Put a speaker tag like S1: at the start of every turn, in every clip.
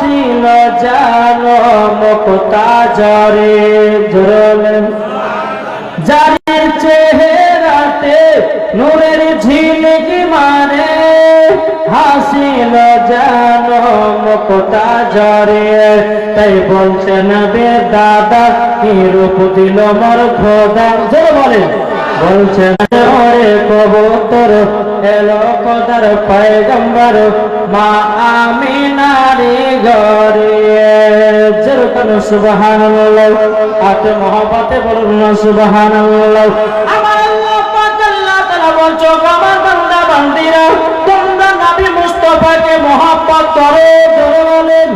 S1: হাসিল জান মুক্তা জরে জরলেন জারির চেহারাতে নূরের ঝিলিক মারে, হাসিল জান মুক্তা জরে তাই বলছেন বে দাদা, কি রূপ দিল মোর খোদা? জোরে বলেন। বলছেন ওরে কবুতর, এলো কদার পয়গম্বর মা আমিনারি ঘরে। যেরকম সুবহানাল্লাহ আত মহব্বতে বলুন না সুবহানাল্লাহ। আমার আল্লাহ পাক আল্লাহ তাআলা বলছো আমার বান্দা, বান্দিরা, তোমরা নবী মুস্তাফাকে মহব্বত করো, জোরে বলেন।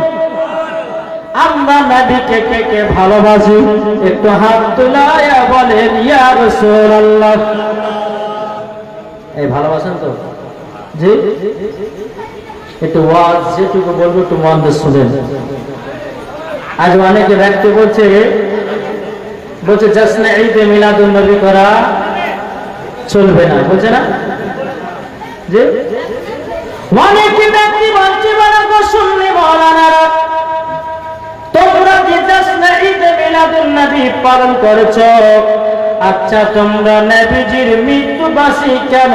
S1: কে কে ভালোবাসি? একটু হাত তুলায়া রাসূলুল্লাহ। এই ভালোবাসেন তো? জি? একটু ওয়াজ, যেটুকু বলব একটু মন শুনেন। আজ অনেকে ব্যক্তি বলছে বলছে জশ্নে ঈদে মিলাদুন নবী করা চলবে না। বলছে না? যে? অনেকে ব্যক্তি বলছে, বলা গো, শুনলে মৌলানারা, তোমরা যে জশ্নে ঈদে মিলাদুন নবী পালন করেছ? আচ্ছা তোমরা নবীজির মৃত্যুবাসী কেন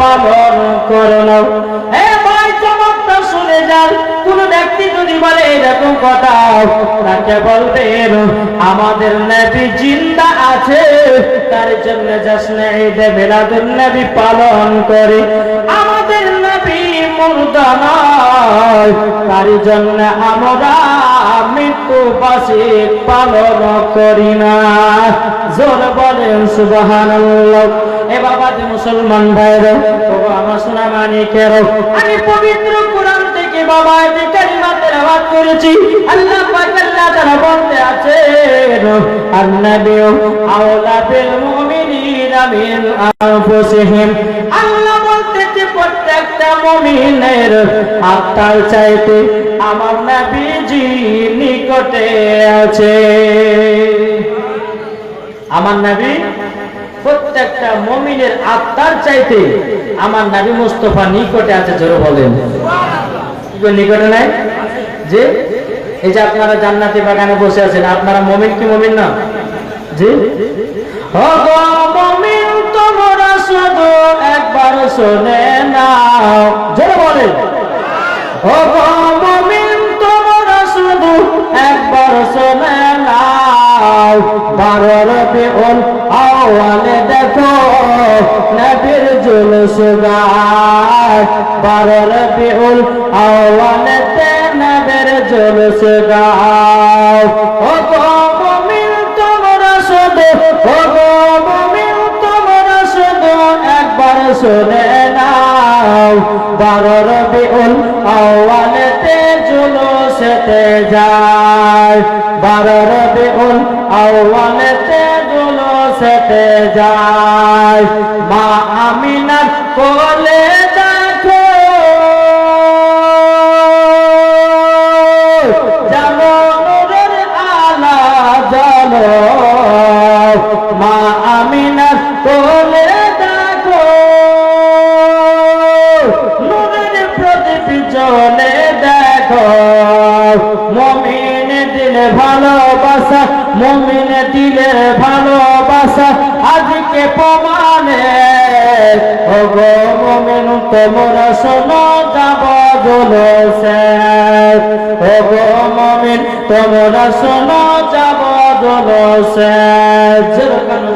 S1: পালন করো না? শুনে যান। কোন ব্যক্তি যদি বলে, এরকম কথা তাকে আমাদের নবী জিন্দা আছে, তার জন্য জশ্নে ঈদে নবী পালন করে। আমাদের নবী মুর্দা নয়, তার জন্য আমরা মৃত্যু বার্ষিক পালন করি না। জোর বলেন সুবাহান এ বাবা যে মুসলমান ভাইরা আমার সোনা মানিকের আমি পবিত্র কোরআন থেকে বাবা যে কালিমাতের আওয়াজ করেছি। আল্লাহ পাক আল্লাহ তাআলা বলতে আছে আন্নাবিউ আওলা বিল মিন আনফুসিহিম। আল্লাহ প্রত্যেকটা মুমিনের আত্মার চাইতে আমার নবীজি নিকটে আছে। আমার নবী প্রত্যেকটা মমিনের আত্মার চাইতে আমার নবী মুস্তফা নিকটে আছে, জোরে বলেন। নিকটে নাই? যে এই যে আপনারা জান্নাতি বাগানে বসে আছেন, আপনারা মমিন কি মমিন না? জি? শুধু একবার শুনে নাও। জোরে বলেন। ও মমিন তোমরা শুধু একবার শুনে নাও। বারো রবিউল আওয়ালে দেখো, নবীর জুলুস গায়। বারো রবিউল আওয়ালেতে নবীর জুলুস শুনে নাও বারো রবিউল আওয়ালেতে জুলুসেতে যায়। বারো রবিউল আওয়ালেতে জুলুসেতে যায়। মা আমিনার কোলে ভালোবাসা, মমিন দিলে ভালোবাসা, আজকে প্রমাণে। ও গো মমিন, তোমরা শোনো, যাব জলসে ও গো মমিন, তোমরা শোনো, যাব জলসে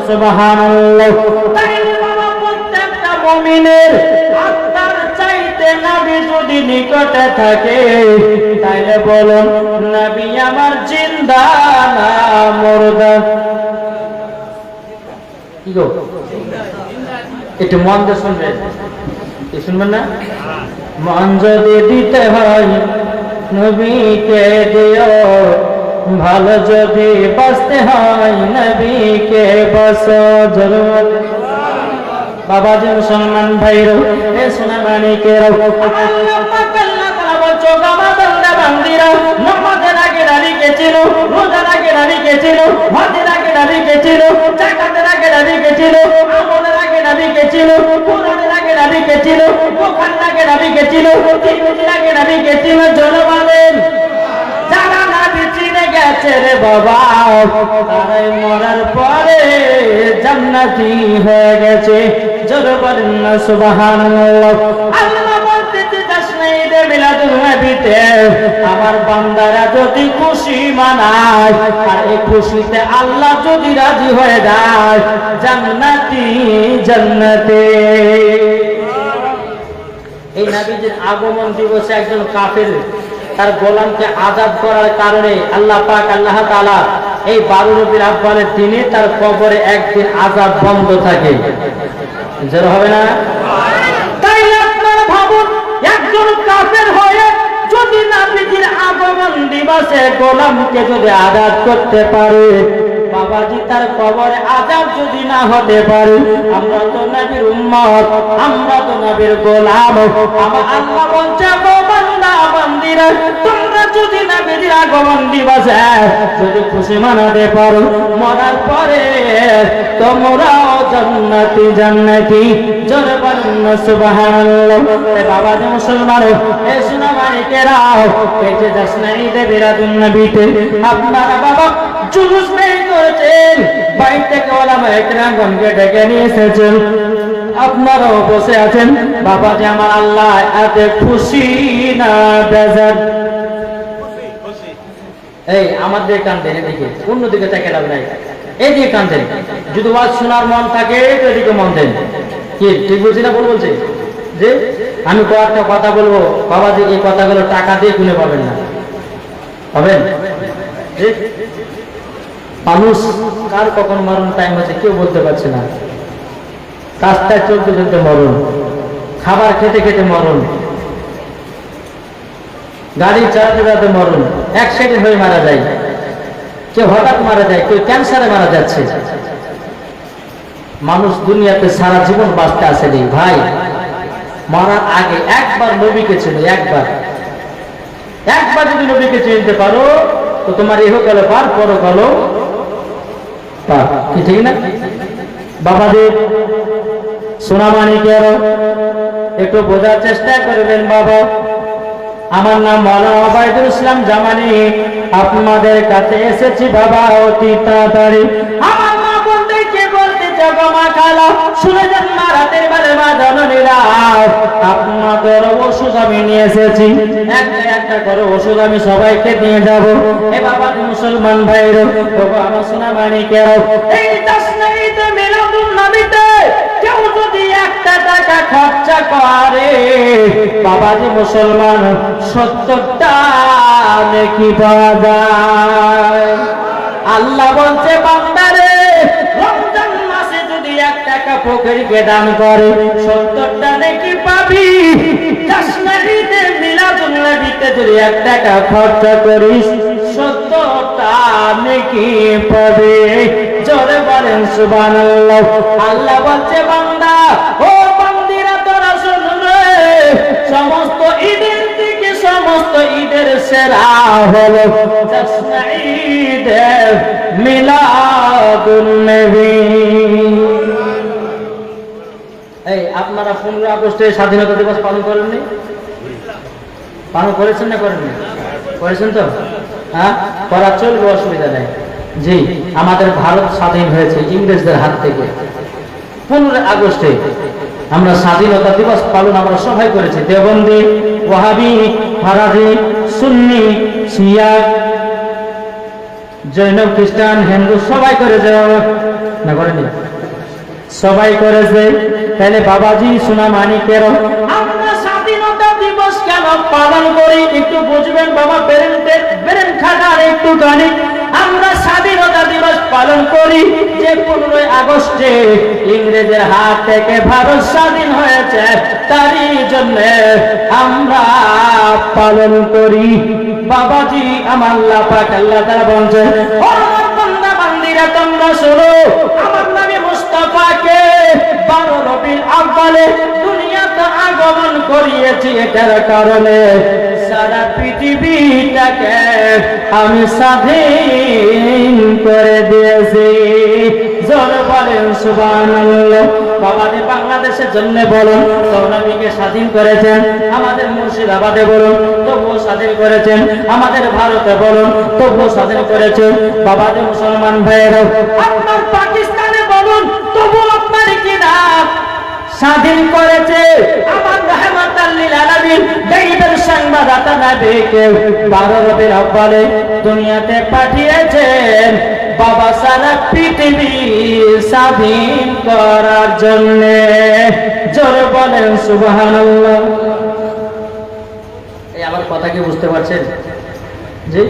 S1: সুবহানাল্লাহ। তাই বাবা প্রত্যেকটা মমিনের নবী যদি নিকটে থাকে, তাইলে বলুন, নবী আমার জিন্দা না মুর্দা? কি গো? একটু মন দিয়ে শুনবেন। না? মন যদি দিতে হয়, নবীকে দিও। ভালো যদি বাঁচতে হয়, নবীকে বস জরুর বাবা যে মুসলমান ভাইরো এ সোনা মানিকের নামাজের আগে দাঁড়িয়ে ছিল রোজার আগে দাঁড়িয়ে ছিল হজের আগে দাঁড়িয়ে ছিল জাকাতের আগে দাঁড়িয়ে ছিল আমলের আগে দাঁড়িয়ে ছিল কোরআনের আগে দাঁড়িয়ে ছিল বোখারের আগে দাঁড়িয়ে ছিল তিরমিজির আগে দাঁড়িয়ে ছিল জনবালেন বাবা তারাই মরার পরে জান্নাতি হয়ে গেছে। আমার বান্দারা যদি খুশি মানায়, আর এই খুশিতে আল্লাহ যদি রাজি হয়ে যায়, জান্নাতি, জান্নাতে। এই নবীজির আগমন দিবসে একজন কাফের তার গোলামকে আজাদ করার কারণে আল্লাহ পাক, আল্লাহ তাআলা এই বারো রবির আহ্বানের দিনে তার কবরে একদিন আজাদ বন্ধ থাকে। জোর হবে না? তাই আপনারা ভাবুন, একজন কাফের হয়ে যদি নাবিজির আগমন দিবসে গোলামকে যদি আজাদ করতে পারে, বাবাজি তার কবরে আজাব যদি না হতে পারে, আমরা তো নবীর উম্মত, আমরা তো নবীর গোলাম। আমার আল্লাহ বলছে বান্দা, বান্দিরা যদি নবীর আগমন দিবসে, যদি খুশি মানাতে পারো, মরার পরে তোমরাও জান্নাতি জান্নাতি জোরে বলুন না সুবহানাল্লাহ বাবা যে মুসলমান এ বাবা জুলুস নেই করেছেন ডেকে নিয়ে এসেছেন। আপনারাও বসে আছেন। বাবা যে আমার আল্লাহ, এত খুশি না বেজার। এই আমাদের কান্দেন এদিকে। অন্যদিকে তাকে লাভ নাই। এদিকে কান্দেন যদি ওয়াজ শোনার মন থাকে, তো এদিকে মন দেন। কি, ঠিক বলছি না ভুল বলছি? যে, আমি কয়েকটা কথা বলব, বাবা যে এই কথাগুলো টাকা দিয়ে কিনে পাবেন না। পাবেন? মানুষ কার কখন মরণ টাইম আছে কেউ বলতে পারছে না। রাস্তায় চলতে চলতে মরণ। খাবার খেতে খেতে মরণ। গাড়ি চালাতে চালাতে মরণ। অ্যাক্সিডেন্ট হয়ে মারা যায়। কেউ হঠাৎ মারা যায়, কেউ ক্যান্সারে মারা যাচ্ছে। মানুষ দুনিয়াতে সারা জীবন বাঁচতে আসেনি। ভাই, মরার আগে একবার নবীকে ছিল একবার। একবার যদি নবীকে চিনতে পারো, তো তোমার ইহ গেল পার পর গেল পার। কি ঠিক না? বাবাদের সোনামানিকের একটু বোঝার চেষ্টা করবেন বাবা। আমার নাম মৌলানা ইসলাম জামানি। আপনাদের কাছে এসেছি বাবা অতি তাড়াতাড়ি। বলতে যাব মা খালা শুনে যান মা রাতের বেলা মা জননীরা। আপনাদের ওষুধ আমি নিয়ে এসেছি। করে ওষুধ আমি সবাইকে দিয়ে যাব। এ বাবা মুসলমান ভাইরো আমার সোনা কেউ একটা টাকা খরচা করে মুসলমান সত্তরটা নাকি পাওয়া যায়। আল্লাহ বলছে, বান্দারে ফকিরকে দান করে। সত্তরটা নাকি পাবি। কাশ্মীরিতে মিলাদুল নবীতে যদি এক টাকা খরচা করিস সত্তরটা নাকি পাবে। জোরে বলেন সুবহানাল্লাহ। আল্লাহ বলছে, বান্দা, ও বান্দিরা, তোরা শুন সমস্ত ঈদের দিকে সমস্ত ঈদের সেরা হলো। ঈদে মিলাদুন আপনারা পনেরো আগস্টে স্বাধীনতা দিবস পালন করেননি? পালন করেছেন না করেননি? করেছেন তো? হ্যাঁ? করা চলবে অসুবিধা নেই। জি, আমাদের ভারত স্বাধীন হয়েছে ইংরেজদের হাত থেকে। পনেরো আগস্টে আমরা স্বাধীনতা দিবস পালন আমরা সবাই করেছি। দেবন্দি ওয়াহাবি ফারাজি সুন্নি, শিয়া, জৈন, খ্রিস্টান, হিন্দু সবাই করেছে। না করেনি? সবাই করেছে। তাহলে বাবাজি সোনা মানিকের আমরা স্বাধীনতা দিবস কেন পালন করি? একটু বুঝবেন বাবা বেরেন একটু গানি আমরা স্বাধীনতা দিবস পালন করি যে পনেরোই আগস্টে ইংরেজের হাত থেকে ভারত স্বাধীন হয়েছে, তারই জন্য আমরা পালন করি। বাবাজি, আমার আল্লাহ পাক আল্লাহ তারা বলছে তোমরা শোনো, আমার বারো রবির আব্বালে দুনিয়াতে আগমন করিয়েছি এটার কারণে। সারা পৃথিবীটাকে আমি স্বাধীন করে দিয়েছি। জোরে বলেন সুবহানাল্লাহ। বাবাজি বাংলাদেশের জন্য বলুন নবীকে স্বাধীন করেছেন, আমাদের মুর্শিদাবাদে বলুন, তবুও স্বাধীন করেছেন, আমাদের ভারতে বলুন, তবুও স্বাধীন করেছেন। বাবাজি মুসলমান ভাইয়েরা, আপনার পাকিস্তানে স্বাধীন করেছে। আমার রহমতাল্লিল আলামিন দৈবের সংবাদদাতা নবীকে বারো রবির আব্বালে দুনিয়াতে পাঠিয়েছেন। বাবা সারা পৃথিবী স্বাধীন করার জন্য। জোরে বলেন, সুবহানাল্লাহ। এই আমার কথা কি বুঝতে পারছেন? জি?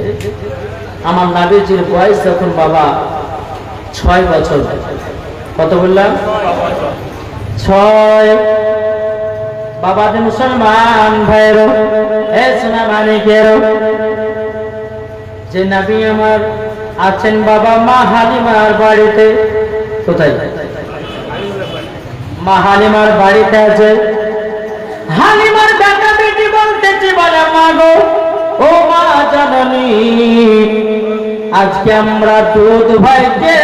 S1: আমার নাবিজির বয়স যখন বাবা ছয় বছর। কত বললাম? ছয়। বাবা যে মুসলমান এ সোনা মানিকেরও যে নাবি আমার আছেন বাবা হালিমার বাড়িতে। কোথায়? মা বাড়িতে আছে। হালিমার বেটা বেটি বলতেছি বলে ও মা জননী, আজকে আমরা দুধ ভাইকে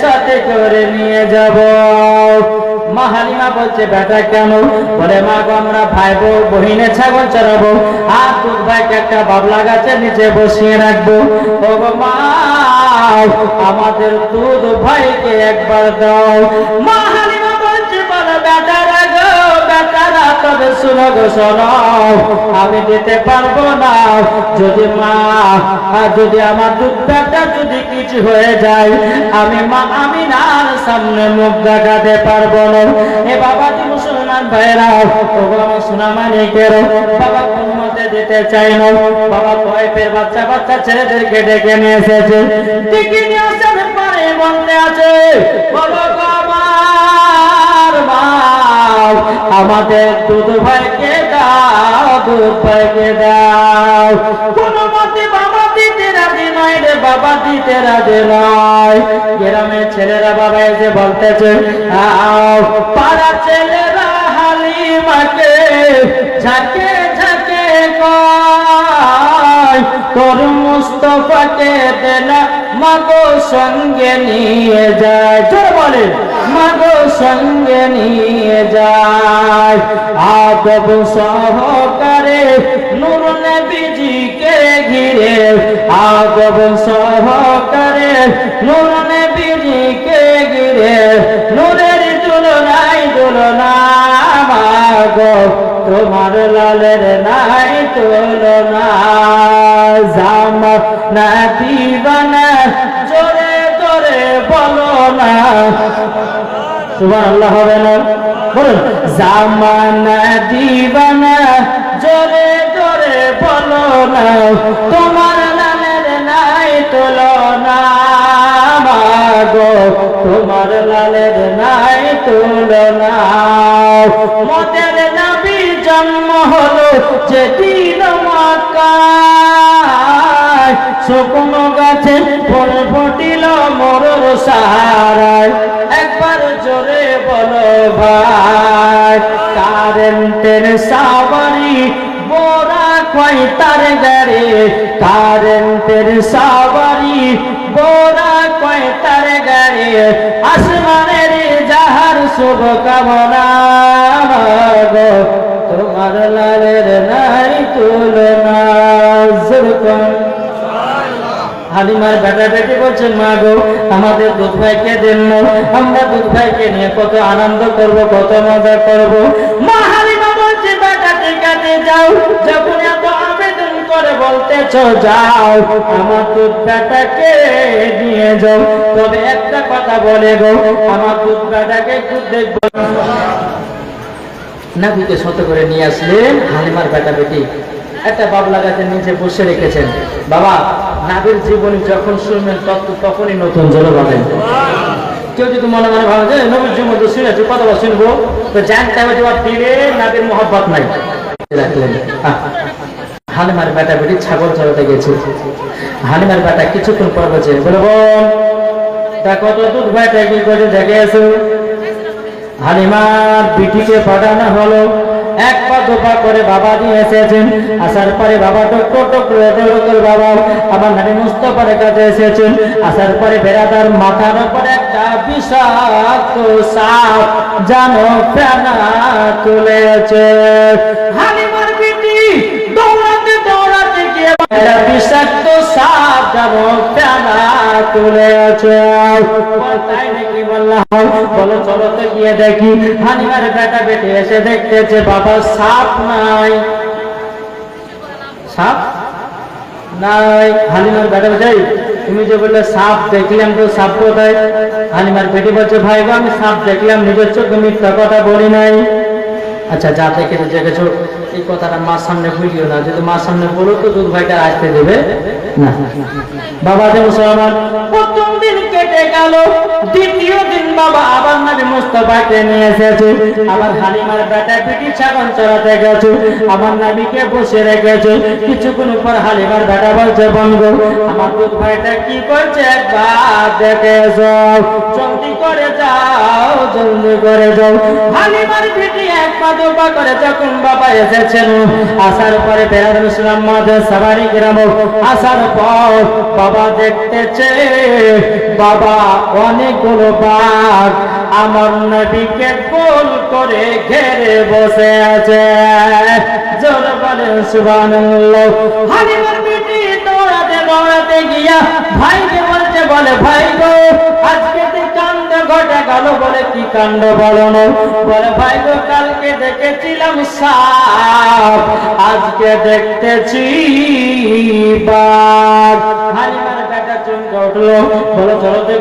S1: সাথে করে নিয়ে যাব। মা হালিমা বলছে, বেটা কেন বলে, মা গো, আমরা ভাই বউ বহিনে ছাগল চড়াবো। আর দুধ ভাইকে একটা বাবলা গাছের নিচে বসিয়ে রাখব। ও মা, আমাদের দুধ ভাইকে একবার দাও। মা তবে শুনো গো আমি দিতে পারব না। যদি মা যদি আমার দুধটা যদি কিছু হয়ে যায়, আমি মা আমি নার সামনে মুখ দেখাতে পারব না। এ বাবা দি মুসলমান ভাইরা ও বাবা সোনা মানিকের বাবা দিতে চাই না। বাবা কয়েকের বাচ্চা বাচ্চা ছেলেদেরকে ডেকে নিয়ে এসেছে। ডেকে নিয়ে আসার পরে বলতে আছে মা আমাদের দুধ ভাইকে দাও দুধ ভাইকে দাও। কোন মতে বাবা দিতে রাজি নয় রে, বাবা দিতে রাজি নয়। গ্রামের ছেলেরা বাবা এসে বলতেছে, আও, পাড়া ছেলেরা হালিমাকে ঝাঁকে ঝাঁকে কয়, তোর মুস্তফাকে দেনা মাগো সঙ্গে নিয়ে যায়। জোর বলে মাগো সঙ্গে নিয়ে যায়। আদব সহকারে নূর নবীজিকে ঘিরে আদব সহকারে নূর নবীজিকে ঘিরে, নূরের তুলনায় তুলনা মাগো, তোমার লালের নাই তুলনা। জামা না দিবানা সুবহান আল্লাহ হবে না। বলুন, জামানা দিবানা জোরে জোরে বলো না, তোমার লালের নাই তুলনা। মাগো, তোমার লালের নাই তুলনা। মদের নবী জন্ম হলো যেদিন মাকায় শুকনো গাছে ফল ফুটিল মরর সারায়। ভাই, কারেন্টের সাবারি বোরা কয় তার গাড়ি। কারেন্টের সাবারি বোরা কয় তার গাড়ি। আসমানের যাহার শুভ কামনা তোমার লালের নাই তুলনা। হালিমার বেটা বেটি বলছেন, মা গো, আমাদের দুধ ভাইকে দেন। আমরা দুধ ভাইকে নিয়ে কত আনন্দ করব, কত মজা করব। মা হালিমা বলছে যাও। যখন এত করে নিয়ে যাও। তবে একটা কথা বলে গো, আমার করে নিয়ে হালিমার বেটি একটা বাবলা গাছের নিচে বসে রেখেছেন। বাবা নাবির জীবনী যখন শুনবেন, তত তখনই নতুন জল পাবেন। কেউ যদি মনে মনে ভাবে যে নবীর জীবন তো শুনেছি কতবার শুনব? তো জানতে হবে ওর দিলে নাবির মহব্বত নাই। রাখলেন। হালিমার বেটা বেটি ছাগল চড়াতে গেছে। হালিমার বেটা কিছুক্ষণ পর বলছে, বলে বোন তা কত দুধ ভাইটা কি করে দেখে এসো। হালিমার পিঠিকে পাঠানো হলো। এক পা দুপা করে বাবা দিয়ে এসেছেন। আসার পরে বাবা বাবা আমার নানি মুস্তফার কাছে এসেছেন। আসার পরে বেড়াদার মাথার উপরে একটা বিষাক্ত সাপ জানো প্রাণা তুলেছে। হালিমার বিটি দৌড়াতে দৌড়াতে গিয়ে বিষাক্ত সাপ বলো দেখি। বেটা বেটে তুমি যে বললে সাপ, দেখলাম তো সাপ কোথায়? হানিমার বেটি বলছে, ভাই গো, আমি সাপ দেখলাম, নিজের চোখে মিথ্যা কথা বলি নাই। আচ্ছা যা দেখেছ দেখেছ এই কথাটা মার সামনে বুঝিও না। যদি মার সামনে বলো তো দুধ ভাইটা আসতে দেবে? না। বাবা মুসলমান, প্রথম দিন কেটে গেল, দ্বিতীয় দিন বাবা আবার হালিমার বেটা পিটি ছাগল চড়াতে গেছে আমার নবীকে বসে রেখেছে। কিছুক্ষণ আমার বাবা এসেছেন আসার পরে সাবারি গ্রাম আসার পর বাবা দেখতেছে, বাবা অনেকগুলো বাঘ আমার নবীকে গোল করে ঘেরে বসে আছে। জোর সুবহানাল্লাহ। দৌড়াতে দৌড়াতে গিয়া ভাইকে বলছে, বলে, ভাই গো, আজকে ঘটে গেল বলে কি কাণ্ড বলো বলে, ভাই গো, কালকে দেখেছিলাম সাপ, আজকে দেখতেছি বাঘ।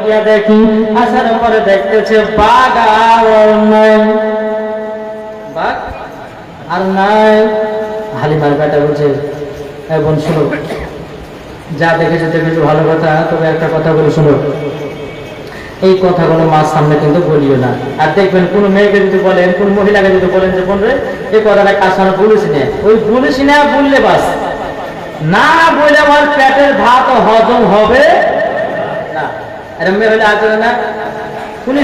S1: গিয়া দেখি। আসার পরে দেখতেছে বাঘ আর নাই। বাঘ আর নাই। বলছে "এই শুনো। যা দেখেছ দেখেছ, ভালো কথা। তবে একটা কথা বলে, শুনো। এই কথাগুলো মার সামনে কিন্তু বলিও না। আর দেখবেন কোনো মেয়েকে যদি বলেন, কোন মহিলাকে যদি বলেন যে, বোন রে এই কথাটা কার সামনে বলিস না? ওই বলিস না বললে বাস। না বলে আমার পেটের ভাত হজম হবে না। আছে না।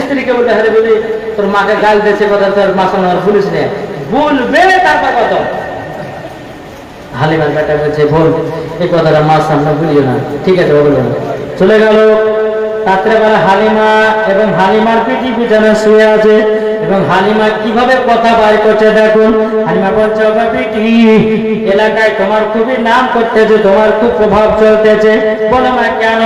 S1: স্ত্রীকে বলি, তোর মাকে গাল দিয়েছে কথা, তোর মা সামনে আর বলিস না বলবে তারপর কথা। হালিমার বেটা বলছে বল এই কথাটা মার সামনে না। ঠিক আছে বলল না চলে গেল। রাত্রেবেলা হালিমা এবং হালিমার পিঠি পিছনে শুয়ে আছে। এবং হালিমা কীভাবে কথা বাইর করছে, দেখুন। হালিমা বলছে পিঠি, এলাকায় তোমার খুবই নাম করতেছে, তোমার খুব প্রভাব চলতেছে। বলো না কেন?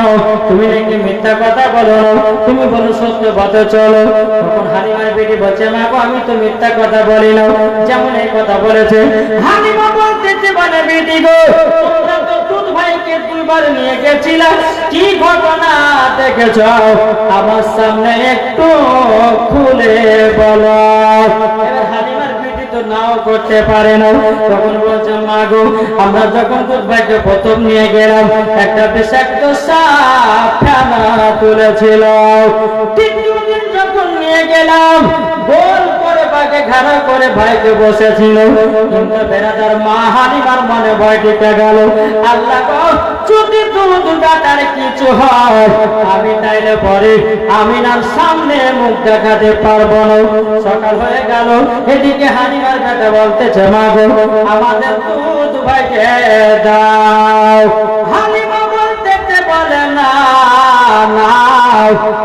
S1: তুমি নাকি মিথ্যা কথা বলো তুমি বলো, সত্য পথে চলো। তখন হালিমার বেটি বলছে, মা গো, আমি তো মিথ্যা কথা বলি না। যেমন এই কথা বলেছে, হালিমা বলতেছে বলে বেটি গো, তোমরা তো ভাইকে দুইবার নিয়ে গেছিলাম কি ঘটনা দেখেছ? আমার সামনে একটু খুলে বলো। নাও করতে পারে না। তখন বলছে, মা গো, আমরা যখন দুধ ভাইকে প্রথম নিয়ে গেলাম, একটা বিষাক্ত সাপ ফেনা তুলেছিল। যখন নিয়ে গেলাম, গোল বাগে ঘাড়া করে ভাইকে বসেছিল। কিন্তু বেড়াদার মা হালিমার মনে ভয় ঢুকে গেল। আল্লাহ যদি দুধ কিছু হয়, আমি তাইলে পরে আমি না সামনে মুখ দেখাতে পারব না। সকাল হয়ে গেল, এদিকে হানিমার বেটা বলতেছে, মা গো, আমাদের দুধ ভাইকে দাও। হালিমা বলতেছে, বলে না না,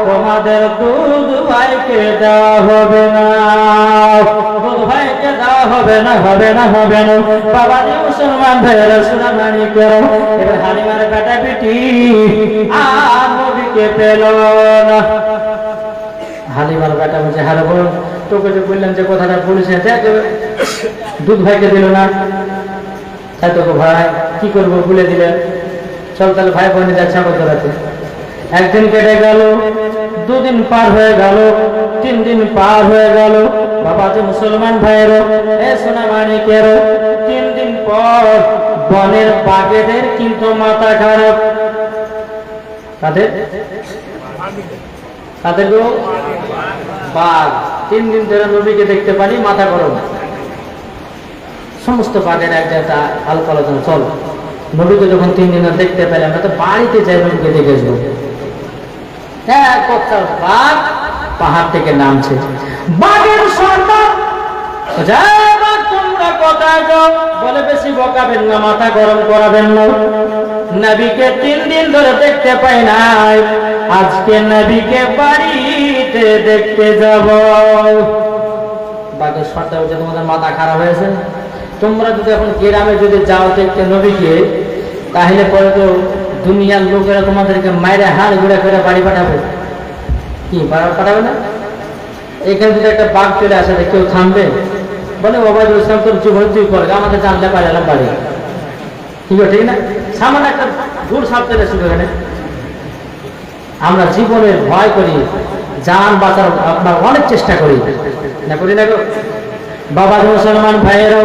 S1: তোমাদের দুধ ভাইকে দেওয়া হবে না। হালিমার বেটা পিটি আর বেটা বলছে, হ্যালো বল তোকে যে বললাম যে কথাটা দেখ দুধ ভাইকে দিল না। তাই তোকে ভাই কি করব বলে দিলেন চল তাহলে ভাই বোনে যা ছাগল ধরাতে একদিন কেটে গেল, দুদিন পার হয়ে গেল, তিন দিন পার হয়ে গেল। বাবা যে মুসলমান ভাইয়েরও, এ সোনা তিন দিন পর বনের বাঘেদের কিন্তু মাথা খারাপ। তাদের বাঘ। তিন দিন ধরে নবীকে দেখতে পারি মাথা গরম। সমস্ত বাঘের এক জায়গা আলোক আলোচনা, চল। নবীকে যখন তিন দিন দেখতে পেলাম আমরা তো বাড়িতে যাই, নবীকে দেখে আসব। হ্যাঁ কথা বাঘ পাহাড় থেকে নামছে। বাঘের সর্দার যা তোমরা বলে, বেশি বকাবেন না, মাথা গরম করাবেন না। তিন দিন ধরে দেখতে পাই আজকে বাড়িতে দেখতে সর্দার বলছে, তোমাদের মাথা খারাপ হয়েছে? তোমরা যদি এখন গ্রামে যদি যাও দেখতে নবীকে, তাহলে পরে তো দুনিয়ার লোকেরা তোমাদেরকে মায়ের হাড় ঘুরে করে বাড়ি পাঠাবে। কি বাড়ি পাঠাবে না? এখানে যদি একটা বাঘ চলে আসে কেউ থামবে বলে ওবায়দুল ইসলাম তোর জীবন তুই কর আমাদের জানলে পারলাম বাড়ি কি গো, ঠিক না? সামান্য একটা ভুল সাপ চলে আসবে এখানে আমরা জীবনের ভয় করি জান বাঁচার আপনার অনেক চেষ্টা করি। না করি না গো? বাবা মুসলমান ভাইয়েরও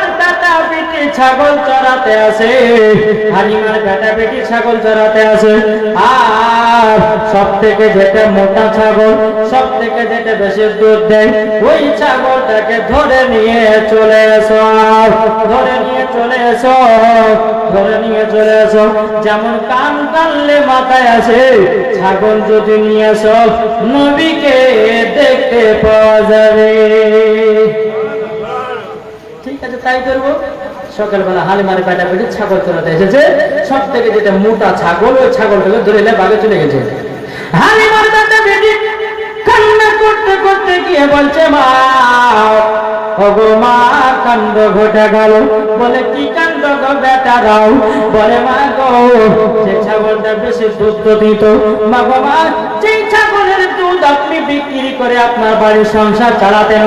S1: ছাগল চড়াতে আসে। হালিমার বেটা বেটি ছাগল চড়াতে আসে। আর সব থেকে যেটা মোটা ছাগল সব থেকে যেটা বেশি দুধ দেয়, ওই ছাগলটাকে ধরে নিয়ে চলে এসো ধরে নিয়ে চলে এসো, ধরে নিয়ে চলে এসো। যেমন কান টানলে মাথায় আসে, ছাগল যদি নিয়ে এসো, নবীকে দেখতে পাওয়া যাবে। আছে তাই করব সকালবেলা হালিমারে পেটা পেটে ছাগল চলাতে এসেছে। সব থেকে যেটা মোটা ছাগল, ওই ছাগলটাকে ধরে এলে বাগে চলে গেছে। হালিমার পেটা পেটে ছাগলটা বেশি দুধ দিত। মা মা যে ছাগলের দুধ আপনি বিক্রি করে আপনার বাড়ির সংসার চালাতেন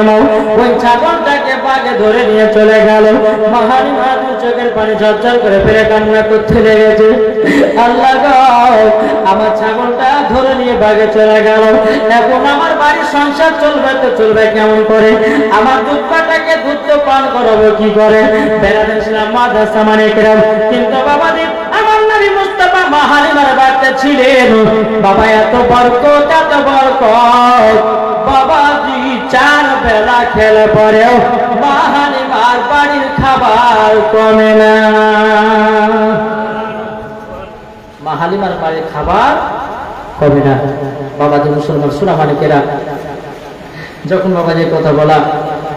S1: ওই ছাগলটাকে বাগে ধরে নিয়ে চলে গেল। মহানি মা দু চোখের পানি ঝরঝর করে ফেলে কান্না করতে লেগেছে। আল্লাহ আমার ছাগলটা ধরে নিয়ে বাগে চলে গেল। এখন আমার বাড়ির সংসার চলবে তো চলবে কেমন করে? আমার দুধটাকে দুধ পান করাবো কি করে? বেড়াতে ছিলাম মাদ্রাসা মানে কিন্তু বাবা আমার নবী মুস্তাফা মাহালিমার বাড়িতে ছিলেন বাবা, এত বরকত এত বরকত। বাবাজি চার বেলা খেলে পরেও মাহালিমার বাড়ির খাবার কমে না। মাহালিমার বাড়ির খাবার কমে না। বাবাজি মুসলমান সুরা মালিকেরা যখন বাবাজি কথা বলা,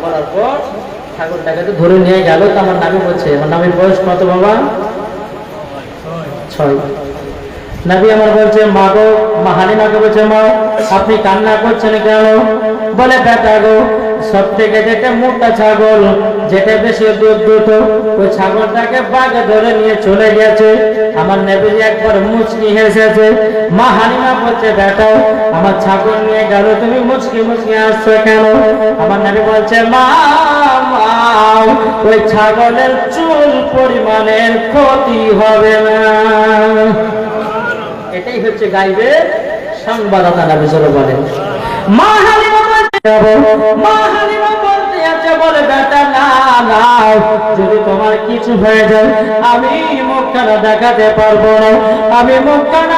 S1: বলার পর ঠাকুরটাকে তো ধরে নিয়ে গেল, তো আমার নামে বলছে, আমার নামের বয়স কত বাবা? ছয়। নবী আমার বলছে মা গো মা হালিমাকে বলছে মা আপনি কান্না করছেন কেন? বলে বেটা গো সব থেকে যেটা মোটা ছাগল যেটা বেশি দুধ দুধ ওই ছাগলটাকে বাগে ধরে নিয়ে চলে গেছে। আমার নেবি একবার মুচকি হেসেছে মা হালিমা বলছে বেটা আমার ছাগল নিয়ে গেল তুমি মুচকি মুচকি আসছো কেন? আমার নেবি বলছে মা মা, ওই ছাগলের চুল পরিমাণের ক্ষতি হবে না। এটাই হচ্ছে গাইবে সংবাদতা না বিজয় বলেন মা হালিমা বলতে মা হালিমা বলতে আছে, বলে, বেটা, না না, যদি তোমার কিছু হয়ে যায়, আমি মুখখানা দেখাতে পারব না। আমি মুখখানা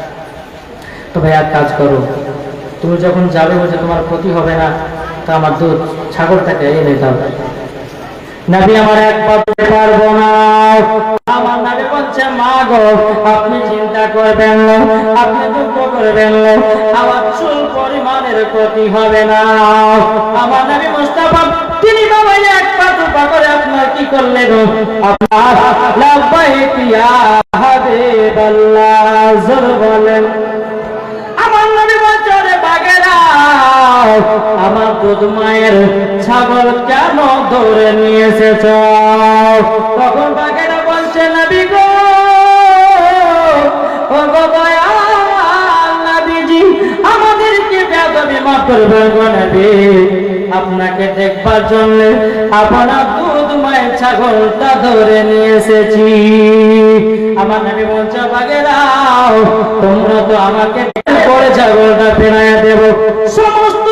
S1: তবে এক কাজ করো। তুমি যখন যাবে বলছে তোমার ক্ষতি হবে না, তা আমার দুধ ছাগলটাকে এনে দাও। নবী আমার এক বলতে পারব না। আমার নবী বলছে, মা গো, আপনি চিন্তা করবেন না, আপনি দুঃখ করবেন না, আমার চুল পরিমাণের ক্ষতি হবে না। আমার নবী মুস্তাফা, তিনি বাবা এক পা দুপা করে আপনার কি করলেন? আপনার জোর বলেন। আমার দুধ মায়ের ছাগল কেন ধরে নিয়ে এসেছ তখন বাঘেরা বলছে, নবী আমাদেরকে আপনাকে দেখবার জন্য আপনার দুধ মায়ের ছাগলটা ধরে নিয়ে এসেছি আমার নবী বলছে বাগেরাও তোমরা তো আমাকে ছাগলটা ফেরাইয়া দেব। সমস্ত